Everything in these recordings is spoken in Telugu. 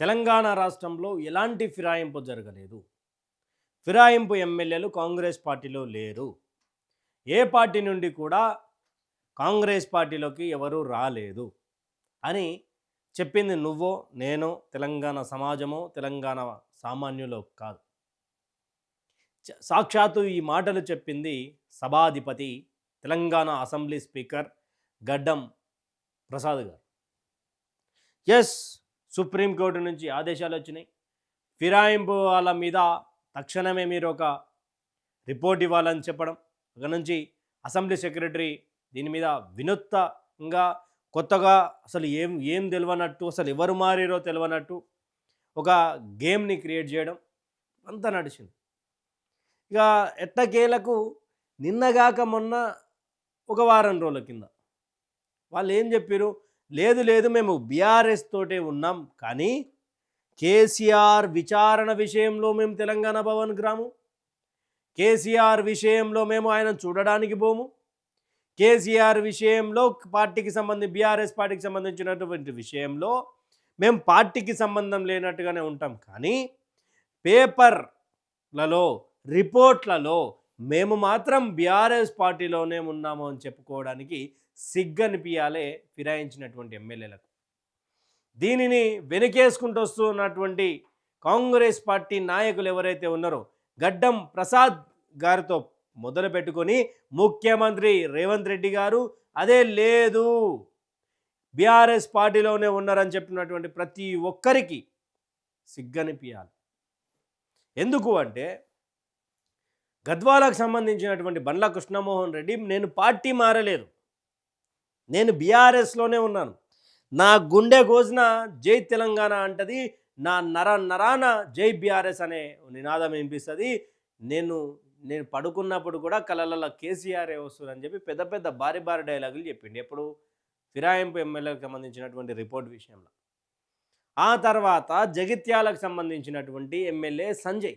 తెలంగాణ రాష్ట్రంలో ఎలాంటి ఫిరాయింపు జరగలేదు. ఫిరాయింపు ఎమ్మెల్యేలు కాంగ్రెస్ పార్టీలో లేరు. ఏ పార్టీ నుండి కూడా కాంగ్రెస్ పార్టీలోకి ఎవరూ రాలేదు అని చెప్పింది నువ్వో నేనో తెలంగాణ సమాజమో తెలంగాణ సామాన్యులో కాదు. సాక్షాత్తు ఈ మాటలు చెప్పింది సభాధిపతి తెలంగాణ అసెంబ్లీ స్పీకర్ గడ్డం ప్రసాద్ గారు. ఎస్ సుప్రీంకోర్టు నుంచి ఆదేశాలు వచ్చినాయి. ఫిరాయింపు వాళ్ళ మీద తక్షణమే మీరు ఒక రిపోర్ట్ ఇవ్వాలని చెప్పడం అక్కడ నుంచి అసెంబ్లీ సెక్రటరీ దీని మీద వినూత్తంగా కొత్తగా అసలు ఏం ఏం తెలియనట్టు అసలు ఎవరు మారిరో తెలియనట్టు ఒక గేమ్ని క్రియేట్ చేయడం అంతా నడిచింది. ఇక ఎట్టకేలకు నిన్నగాక మొన్న ఒక వారం రోజుల కింద. వాళ్ళు ఏం చెప్పారు లేదు లేదు మేము బీఆర్ఎస్ తోటే ఉన్నాం కానీ కేసీఆర్ విచారణ విషయంలో మేము తెలంగాణ భవన్ గ్రాము. కేసీఆర్ విషయంలో మేము ఆయన చూడడానికి పోము. కేసీఆర్ విషయంలో పార్టీకి సంబంధించి బీఆర్ఎస్ పార్టీకి సంబంధించినటువంటి విషయంలో మేము పార్టీకి సంబంధం లేనట్టుగానే ఉంటాం కానీ పేపర్లలో రిపోర్ట్లలో మేము మాత్రం బీఆర్ఎస్ పార్టీలోనే ఉన్నాము అని చెప్పుకోవడానికి సిగ్గనిపించాలే ఫిరాయించినటువంటి ఎమ్మెల్యేలకు. దీనిని వెనుకేసుకుంటూ వస్తున్నటువంటి కాంగ్రెస్ పార్టీ నాయకులు ఎవరైతే ఉన్నారో గడ్డం ప్రసాద్ గారితో మొదలు పెట్టుకొని ముఖ్యమంత్రి రేవంత్ రెడ్డి గారు అదే లేదు బీఆర్ఎస్ పార్టీలోనే ఉన్నారని చెప్పినటువంటి ప్రతి ఒక్కరికి సిగ్గనిపించాలి ఎందుకు అంటే గద్వాలకు సంబంధించినటువంటి బండ్ల కృష్ణమోహన్ రెడ్డి నేను పార్టీ మారలేదు. నేను బీఆర్ఎస్లోనే ఉన్నాను. నా గుండె గోజున జై తెలంగాణ అంటది నా నర నరాన జై బీఆర్ఎస్ అనే నినాదం వినిపిస్తుంది. నేను నేను పడుకున్నప్పుడు కూడా కలలలో కేసీఆర్ వస్తుందని చెప్పి పెద్ద పెద్ద భారీ భారీ డైలాగులు చెప్పిండు. ఎప్పుడు ఫిరాయింపు ఎమ్మెల్యేలకు సంబంధించినటువంటి రిపోర్ట్ విషయంలో. ఆ తర్వాత జగిత్యాలకు సంబంధించినటువంటి ఎమ్మెల్యే సంజయ్.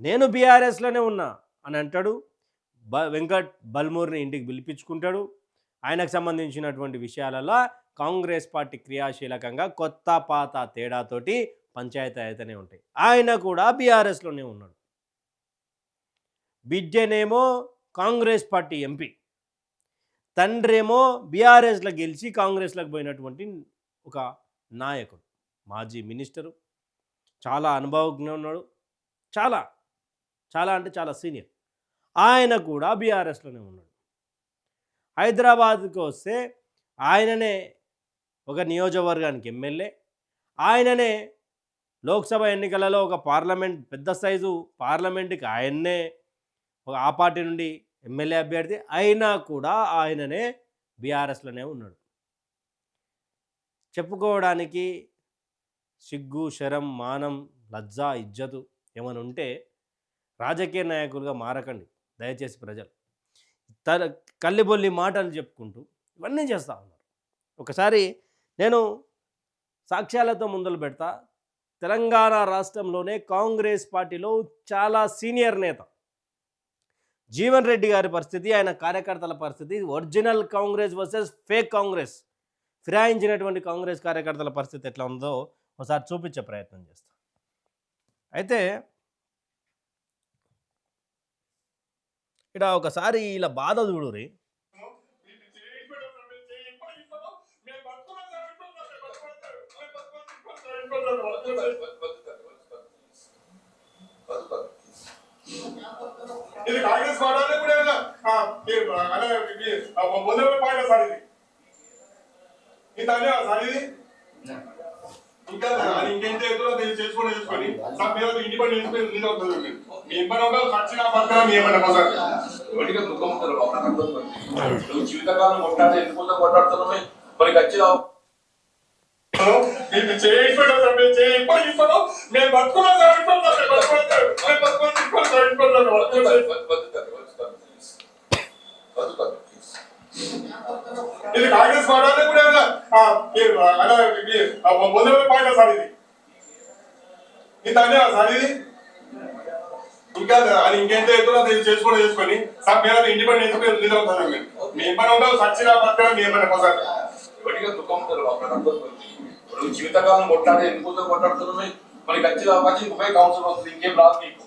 నేను బీఆర్ఎస్లోనే ఉన్నా అని అంటాడు. బ వెంకట్ బల్మూర్ని ఇంటికి పిలిపించుకుంటాడు. ఆయనకు సంబంధించినటువంటి విషయాలలో కాంగ్రెస్ పార్టీ క్రియాశీలకంగా కొత్త పాత తేడాతోటి పంచాయతీ అయితేనే ఉంటాయి. ఆయన కూడా బీఆర్ఎస్లోనే ఉన్నాడు. బిడ్డనేమో కాంగ్రెస్ పార్టీ ఎంపీ. తండ్రేమో బీఆర్ఎస్లో గెలిచి కాంగ్రెస్లోకి పోయినటువంటి ఒక నాయకుడు మాజీ మినిస్టరు. చాలా అనుభవజ్ఞ ఉన్నాడు. చాలా చాలా అంటే చాలా సీనియర్. ఆయన కూడా బీఆర్ఎస్లోనే ఉన్నాడు. హైదరాబాద్కి వస్తే ఆయననే ఒక నియోజకవర్గానికి ఎమ్మెల్యే ఆయననే లోక్సభ ఎన్నికలలో ఒక పార్లమెంట్ పెద్ద సైజు పార్లమెంట్కి ఆయన్నే ఒక ఆ పార్టీ నుండి ఎమ్మెల్యే అభ్యర్థి అయినా కూడా ఆయననే బీఆర్ఎస్లోనే ఉన్నాడు. చెప్పుకోవడానికి సిగ్గు శరం మానం లజ్జ ఇజ్జతు ఏమైనా ఉంటే రాజకీయ నాయకులుగా మారకండి. దయచేసి ప్రజలు. తల కల్లిబొల్లి మాటలు చెప్పుకుంటూ ఇవన్నీ చేస్తూ ఉన్నారు. ఒకసారి నేను సాక్ష్యాలతో ముందలు పెడతా. తెలంగాణ రాష్ట్రంలోనే కాంగ్రెస్ పార్టీలో చాలా సీనియర్ నేత. జీవన్ రెడ్డి గారి పరిస్థితి ఆయన కార్యకర్తల పరిస్థితి original Congress versus fake Congress ఫిరాయించినటువంటి Congress కార్యకర్తల పరిస్థితి ఎట్లా ఉందో ఒకసారి చూపించే ప్రయత్నం చేస్తాను అయితే ఇక్కడ ఒకసారి ఇలా బాధ చూడురి ఇది కాంగ్రెస్ వాడాలి కూడా ఏమైనా, ఆ, మీరు, అలా, ఇది, ఆ, మొదలు పాయింట్ సార్ ఇది. ఇంత అనే సార్ ఇది? ఇంకా అది చేసుకుని సార్. మీ ఇబ్బంది ఖర్చుగా పక్కన మీ ఏమన్నా సార్ ఎవరిగా నువ్వు జీవితకాలం మరి ఖచ్చితంగా ఇది చేయిపోయాడు సార్ మీరు చేయిపోయి ఇస్తాను. మేము బతుకున్నాం సార్ ఇంట్లో సార్ మేము బతుకున్నాం సార్. మేము బతుకున్నాం ఇంట్లో సార్ ఇంట్లో సార్ బతుకున్నాం సార్. ఇది కాంగ్రెస్ వాడాలి కూడా సార్ ఇది. ఇంత అనే సార్ ఇది ఇంకా అది ఇంకెంత చేస్తుందో అది చేసుకుని చేసుకొని సార్ మీరు ఇండిపెండెంట్ చేసుకుని మీరు అవుతారు మీరు. మీ ఇబ్బంది ఉంటే ఖర్చుగా పక్కన మీ ఏమన్నా ఒకసారి ఇప్పటికే దుఃఖముంటారు లోపల ఇప్పుడు జీవితకాలం కొట్లాడే ఎందుకు కొట్లాడుతున్నాయి? మనకి వచ్చిన అవకాశం ఇంకొక కౌన్సిల్ వస్తుంది ఇంకేం రాదు నీకు.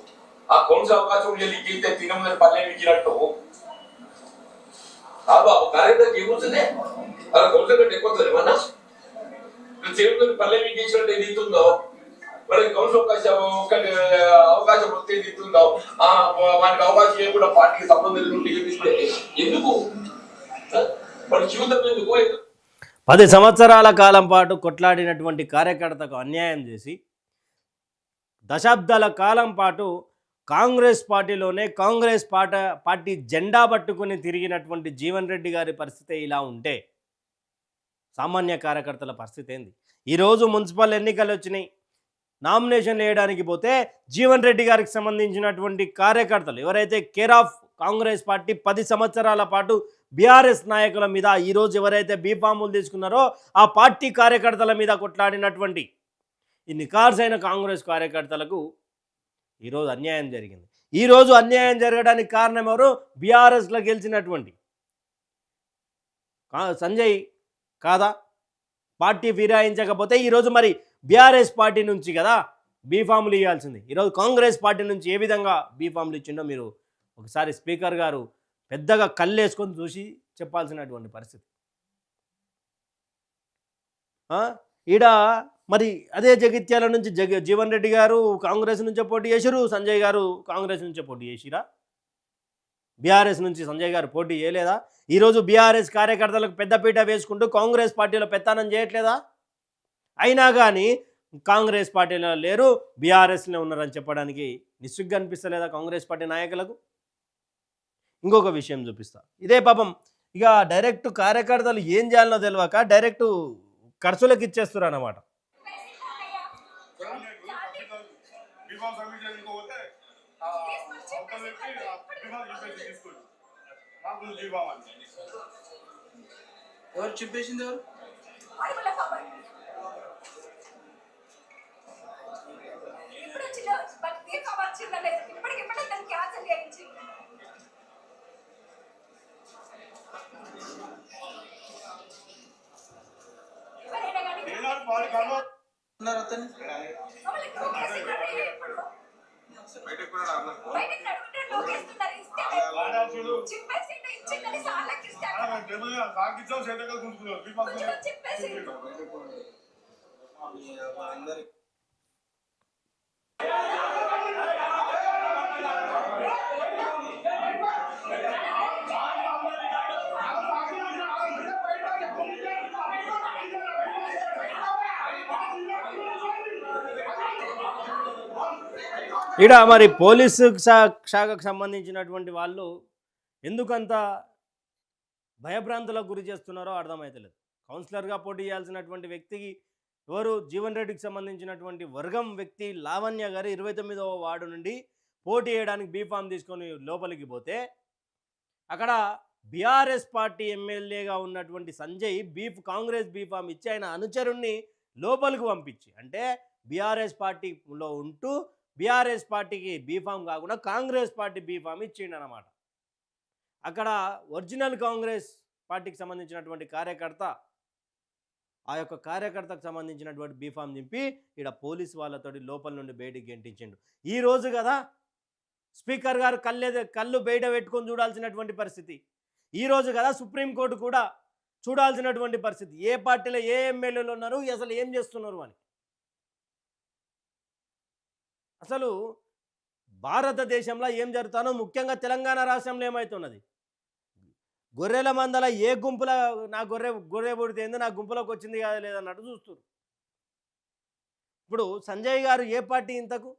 ఆ కౌన్సిల్ అవకాశం వెళ్ళి గీతే తినమని పల్లె ఇచ్చినట్టు ఆ కార్యక్రమం ఏమవుతుంది అలా కౌన్సిల్ కంటే ఎక్కువ ఏమన్నా చేయడం పల్లె మీకు ఇచ్చినట్టు ఏది ఇస్తుందో? మనకి గౌరవ అవకాశం అవకాశం వస్తే ఇస్తుందో ఆ వాటికి అవకాశం ఇవ్వకుండా పార్టీకి సంబంధం నుండి ఎందుకు? వాడి జీవితం ఎందుకు? పది సంవత్సరాల కాలం పాటు కొట్లాడినటువంటి కార్యకర్తకు అన్యాయం చేసి దశాబ్దాల కాలం పాటు కాంగ్రెస్ పార్టీలోనే కాంగ్రెస్ పాట పార్టీ జెండా పట్టుకుని తిరిగినటువంటి జీవన్ రెడ్డి గారి పరిస్థితి ఇలా ఉంటే సామాన్య కార్యకర్తల పరిస్థితి ఏంది? ఈరోజు మున్సిపల్ ఎన్నికలు వచ్చినాయి. నామినేషన్ వేయడానికి పోతే జీవన్ రెడ్డి గారికి సంబంధించినటువంటి కార్యకర్తలు ఎవరైతే కేర్ ఆఫ్ కాంగ్రెస్ పార్టీ పది సంవత్సరాల పాటు బీఆర్ఎస్ నాయకుల మీద ఈరోజు ఎవరైతే బీఫాములు తీసుకున్నారో ఆ పార్టీ కార్యకర్తల మీద కొట్లాడినటువంటి ఈ నికార్సైన కాంగ్రెస్ కార్యకర్తలకు ఈరోజు అన్యాయం జరిగింది. ఈరోజు అన్యాయం జరగడానికి కారణం ఎవరు? బీఆర్ఎస్లో గెలిచినటువంటి కా- సంజయ్ కాదా? పార్టీ ఫిరాయించకపోతే ఈరోజు మరి బీఆర్ఎస్ పార్టీ నుంచి కదా బీఫామ్లు ఇవ్వాల్సింది. ఈరోజు కాంగ్రెస్ పార్టీ నుంచి ఏ విధంగా బీఫామ్లు ఇచ్చిండో మీరు ఒకసారి స్పీకర్ గారు పెద్దగా కళ్ళేసుకొని చూసి చెప్పాల్సినటువంటి పరిస్థితి. ఈడ మరి అదే జగిత్యాల నుంచి జగ జీవన్ రెడ్డి గారు కాంగ్రెస్ నుంచే పోటీ చేసిరు సంజయ్ గారు కాంగ్రెస్ నుంచే పోటీ చేసిరా? బీఆర్ఎస్ నుంచి సంజయ్ గారు పోటీ చేయలేదా? ఈరోజు బీఆర్ఎస్ కార్యకర్తలకు పెద్దపీట వేసుకుంటూ కాంగ్రెస్ పార్టీలో పెత్తానం చేయట్లేదా? అయినా కానీ కాంగ్రెస్ పార్టీలో లేరు బీఆర్ఎస్లో ఉన్నారని చెప్పడానికి నిస్సుగ్గా అనిపిస్తలేదా కాంగ్రెస్ పార్టీ నాయకులకు? ఇంకొక విషయం చూపిస్తా. ఇదే పాపం ఇక డైరెక్ట్ కార్యకర్తలు ఏం చేయాలనో తెలియక డైరెక్ట్ ఖర్చులకు ఇచ్చేస్తారు అన్నమాట బీఫామ్ ఆ, అవతల వ్యక్తి ఆ బీఫామ్ చెప్పేసి తీసుకోండి మాకు బీఫామ్ అని ఎవరు చెప్పేసింది ఎవరు ఇప్పుడు వచ్చిన భక్తి వచ్చిందా లేదు. ఇప్పటికిప్పుడే దాన్ని క్యాన్సిల్ చేయించి. ఎవరైనా ఈడ మరి పోలీసు శాఖకు సంబంధించినటువంటి వాళ్ళు ఎందుకంత భయభ్రాంతులకు గురి చేస్తున్నారో అర్థమవుతలేదు కౌన్సిలర్గా పోటీ చేయాల్సినటువంటి వ్యక్తికి ఎవరు? జీవన్ రెడ్డికి సంబంధించినటువంటి వర్గం వ్యక్తి లావణ్య గారు ఇరవై తొమ్మిదవ వార్డు నుండి పోటీ చేయడానికి బీఫామ్ తీసుకొని లోపలికి పోతే అక్కడ బీఆర్ఎస్ పార్టీ ఎమ్మెల్యేగా ఉన్నటువంటి సంజయ్ బీఫ్ కాంగ్రెస్ బీఫామ్ ఇచ్చి ఆయన అనుచరుణ్ణి లోపలికి పంపించి అంటే బీఆర్ఎస్ పార్టీలో ఉంటూ బీఆర్ఎస్ పార్టీకి బీఫామ్ కాకుండా కాంగ్రెస్ పార్టీ బీఫామ్ ఇచ్చిండు అనమాట అక్కడ ఒరిజినల్ కాంగ్రెస్ పార్టీకి సంబంధించినటువంటి కార్యకర్త ఆ యొక్క కార్యకర్తకు సంబంధించినటువంటి బీఫామ్ నింపి ఇక్కడ పోలీస్ వాళ్ళతోటి లోపల నుండి బయటికి గెంటించిండు. ఈ రోజు కదా స్పీకర్ గారు కళ్ళేది కళ్ళు బయట పెట్టుకొని చూడాల్సినటువంటి పరిస్థితి. ఈరోజు కదా సుప్రీంకోర్టు కూడా చూడాల్సినటువంటి పరిస్థితి. ఏ పార్టీలో ఏ ఎమ్మెల్యేలు ఉన్నారు అసలు ఏం చేస్తున్నారు అని. అసలు భారతదేశంలో ఏం జరుగుతానో ముఖ్యంగా తెలంగాణ రాష్ట్రంలో ఏమవుతున్నది గొర్రెల మందల ఏ గుంపుల నా గొర్రె గొర్రె పుడితేంది నా గుంపులోకి వచ్చింది కాదు లేదన్నట్టు చూస్తున్నారు ఇప్పుడు సంజయ్ గారు ఏ పార్టీ ఇంతకు?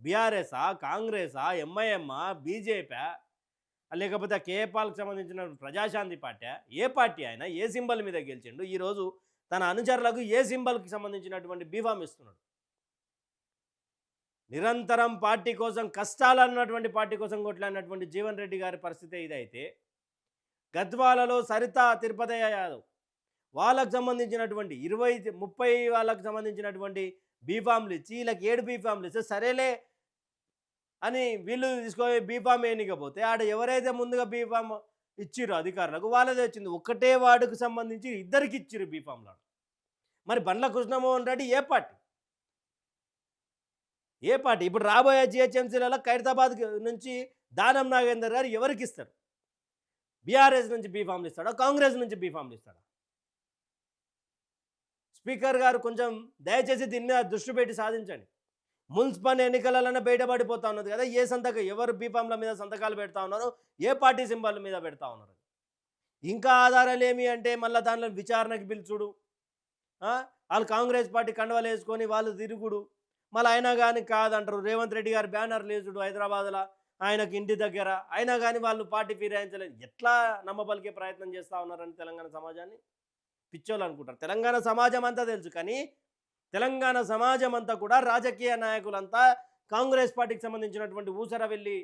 బీఆర్ఎస్ఆ కాంగ్రెసా ఎంఐఎంఆ బీజేపీ లేకపోతే కేపాల్కి సంబంధించిన ప్రజాశాంతి పార్టీ ఏ పార్టీ అయినా ఏ సింబల్ మీద గెలిచిండు? ఈరోజు తన అనుచరులకు ఏ సింబల్కి సంబంధించినటువంటి బీఫామ్ ఇస్తున్నాడు నిరంతరం పార్టీ కోసం కష్టాలు అన్నటువంటి పార్టీ కోసం కొట్లాడినటువంటి జీవన్ రెడ్డి గారి పరిస్థితి ఇదైతే గద్వాలలో సరిత తిరుపతి యాదవ్ వాళ్ళకు సంబంధించినటువంటి ఇరవై ముప్పై వాళ్ళకు సంబంధించినటువంటి బీఫామ్లు ఇచ్చి వీళ్ళకి ఏడు బీఫామ్లు ఇస్తే సరేలే అని వీళ్ళు తీసుకొని బీఫామ్ వేయనికపోతే ఆడ ఎవరైతే ముందుగా బీఫామ్ ఇచ్చిర్రు అధికారులకు వాళ్ళదే వచ్చింది. ఒక్కటే వార్డుకు సంబంధించి ఇద్దరికి ఇచ్చిర్రు బీఫామ్లో మరి బండ్ల కృష్ణమోహన్ రెడ్డి ఏ పార్టీ? ఏ పార్టీ? ఇప్పుడు రాబోయే జిహెచ్ఎంసీలలో ఖైరతాబాద్ నుంచి దానం నాగేందర్ గారు ఎవరికి ఇస్తారు? బీఆర్ఎస్ నుంచి బీఫామ్లు ఇస్తాడా? కాంగ్రెస్ నుంచి బీఫామ్లు ఇస్తాడా? స్పీకర్ గారు కొంచెం దయచేసి దీని మీద దృష్టి పెట్టి సాధించండి. మున్సిపల్ ఎన్నికలలోనే బయటపడిపోతా ఉన్నది కదా ఏ సంతకం ఎవరు బీఫామ్ల మీద సంతకాలు పెడతా ఉన్నారు? ఏ పార్టీ సింబల్ మీద పెడతా ఉన్నారు? ఇంకా ఆధారాలు ఏమి అంటే మళ్ళీ దానిలో విచారణకి పిలుచుడు వాళ్ళు కాంగ్రెస్ పార్టీ కండవలు వేసుకొని వాళ్ళు తిరుగుడు. మళ్ళీ అయినా కానీ కాదంటారు. రేవంత్ రెడ్డి గారు బ్యానర్ లేచుడు హైదరాబాద్లో. ఆయనకు ఇంటి దగ్గర. అయినా కానీ వాళ్ళు పార్టీ ఫిరాయించలేదు ఎట్లా నమ్మబలికే ప్రయత్నం చేస్తూ ఉన్నారని తెలంగాణ సమాజాన్ని? పిచ్చోళ్ళు అనుకుంటారు. తెలంగాణ సమాజం అంతా తెలుసు కానీ తెలంగాణ సమాజం అంతా కూడా రాజకీయ నాయకులంతా కాంగ్రెస్ పార్టీకి సంబంధించినటువంటి ఊసర వెళ్ళి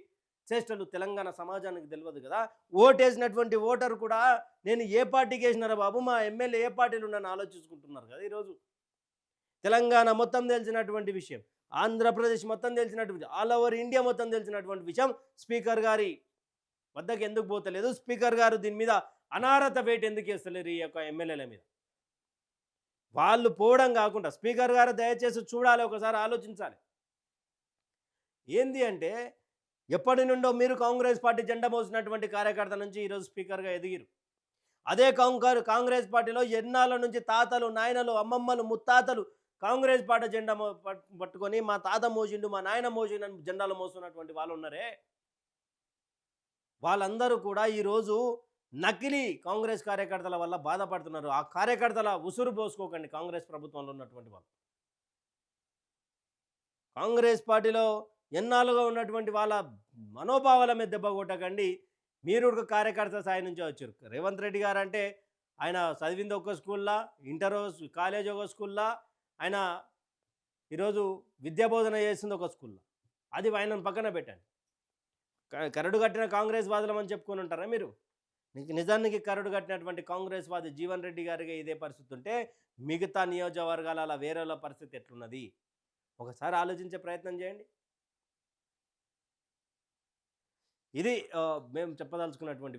చేష్టలు తెలంగాణ సమాజానికి తెలియదు కదా. ఓటేసినటువంటి ఓటర్ కూడా నేను ఏ పార్టీకి వేసినారా బాబు? మా ఎమ్మెల్యే ఏ పార్టీలు ఉన్నాను ఆలోచించుకుంటున్నారు కదా ఈరోజు. తెలంగాణ మొత్తం తెలిసినటువంటి విషయం ఆంధ్రప్రదేశ్ మొత్తం తెలిసినటువంటి ఆల్ ఓవర్ ఇండియా మొత్తం తెలిసినటువంటి విషయం స్పీకర్ గారి వద్దకు ఎందుకు పోతలేదు? స్పీకర్ గారు దీని మీద అనారత వేట ఎందుకు వేస్తలేరు ఈ యొక్క ఎమ్మెల్యేల మీద? వాళ్ళు పోవడం కాకుండా స్పీకర్ గారు దయచేసి చూడాలి ఒకసారి ఆలోచించాలి. ఏంది అంటే ఎప్పటి నుండో మీరు కాంగ్రెస్ పార్టీ జెండా మోసినటువంటి కార్యకర్త నుంచి ఈరోజు స్పీకర్గా ఎదిగిరు. అదే కాంగ్రెస్ పార్టీలో ఎన్నాళ్ళ నుంచి తాతలు నాయనలు అమ్మమ్మలు ముత్తాతలు కాంగ్రెస్ పార్టీ జెండా పట్టుకొని మా తాత మోసిండు మా నాయన మోసిండు అని జెండాలు మోస్తున్నటువంటి వాళ్ళు ఉన్నారే? వాళ్ళందరూ కూడా ఈరోజు నకిలీ కాంగ్రెస్ కార్యకర్తల వల్ల బాధపడుతున్నారు. ఆ కార్యకర్తల ఉసురు పోసుకోకండి కాంగ్రెస్ ప్రభుత్వంలో ఉన్నటువంటి వాళ్ళు. కాంగ్రెస్ పార్టీలో ఎన్నాళ్ళుగా ఉన్నటువంటి వాళ్ళ మనోభావాల మీద దెబ్బ కొట్టకండి. మీరు ఒక కార్యకర్త స్థాయి నుంచి వచ్చారు. రేవంత్ రెడ్డి గారు అంటే ఆయన చదివింది ఒక స్కూల్లా ఇంటర్ కాలేజ్ ఒక స్కూల్లా ఆయన ఈరోజు విద్యాబోధన చేసింది ఒక స్కూల్లో. అది ఆయన పక్కన పెట్టండి. క- కరడు కట్టిన కాంగ్రెస్ వాదులం అని చెప్పుకొని ఉంటారా మీరు? నీకు నిజానికి కరడు కట్టినటువంటి కాంగ్రెస్ వాది జీవన్ రెడ్డి గారికి ఇదే పరిస్థితి ఉంటే మిగతా నియోజకవర్గాల అలా వేరేల పరిస్థితి ఎట్లున్నది? ఒకసారి ఆలోచించే ప్రయత్నం చేయండి. ఇది మేము చెప్పదలుచుకున్నటువంటి